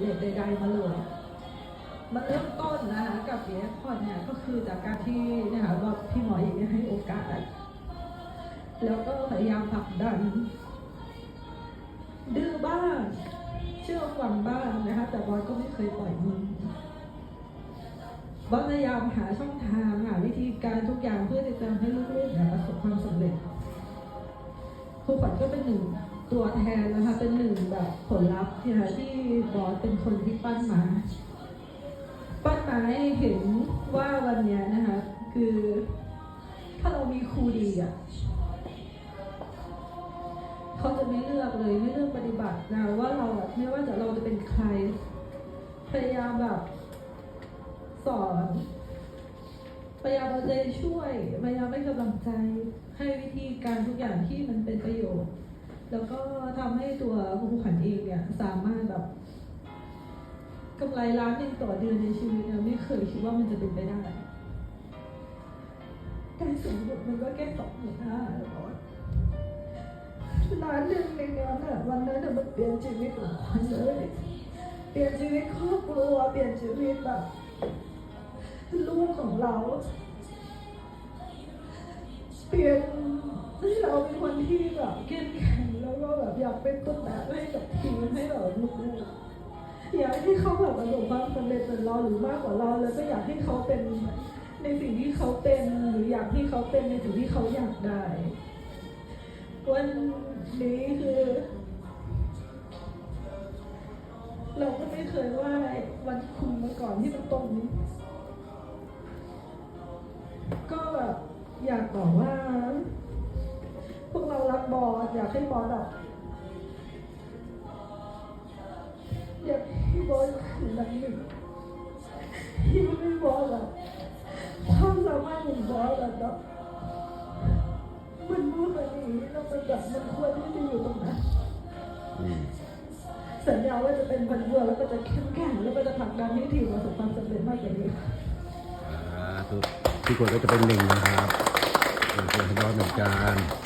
เร็จใดๆมาเลยมันเริ่มต้นนะคะกับเอฟพอดเนี่ยก็คือจากการที่เนะคะว่าพี่หมอเอกเนี่ยให้โอกาส แล้วก็พยายามผลักดัน ดื้อบ้างเชื่อฟังบ้างนะคะแต่บอสก็ไม่เคยปล่อยมือบอสพยายามหาช่องทางหาวิธีการทุกอย่างเพื่อที่จะทำให้ลูก แทนนะคะเป็นหนึ่งแบบผลลัพธ์ที่นะคะที่บอสเป็นคนที่ปั้นมาปั้นมาให้เห็นว่าวันนี้นะคะคือถ้าเรามีครูดีอะเขาจะไม่เลือกเลยไม่เลือกปฏิบัตินะว่าเราไม่ว่าจะเราจะเป็นใคร พยายามแบบสอนพยายามเอาใจช่วยพยายามให้กำลังใจให้วิธีการทุกอย่างที่มันเป็นประโยชน์ แล้วก็ทำให้ตัวครูขันเองเนี่ยสามารถแบบกำไรล้านหนึ่งต่อเดือนในชีวิตเนี่ยไม่เคยคิดว่ามันจะเป็นไปได้แต่สูงสุดมันก็แค่สองหมื่นห้าแล้วก็ร้านหนึ่งในนั้นอะวันนั้นอะมันเปลี่ยนชีวิตของคนเลยเปลี่ยนชีวิตครอบครัวเปลี่ยนชีวิตแบบลูกของเรา เปลี่ยนให้เราเป็นคนที่แบบเข้มแอยากเป็นต้นแบบให้กับทีมให้แบบลูกอยากให้เขาแบบประสบความสำเร็จเหมือนเราหรือมากกว่าเรา แล้วก็อยากให้เขาเป็นในสิ่งที่เขาเป็นหรืออยากให้เขาเป็นในสิ่งที่เขาอยากได้วันนี้คือ เราก็ไม่เคยว่าวันคุมมาก่อนที่มันตรงนี้ก็แบบอยากบอกว่า พวกเรารักบอสอยากให้บอสแบบ อยากให้บอสขึ้นดังหนึ่งที่ไม่บอสแบบความสามารถของบอสแบบแบบมันพูดแบบนี้แล้วมันแบบมันควรที่จะอยู่ตรงนั้นสัญญาว่าจะเป็นพันเวอร์แล้วก็จะเข้มแข็งแล้วก็จะผลักดันให้ทีมประสบความสำเร็จมากกว่านี้ค่ะอ่กทุกคนก็จะเป็นหนึ่งนะครับเป็นคนที่ร้อนเหมือนกัน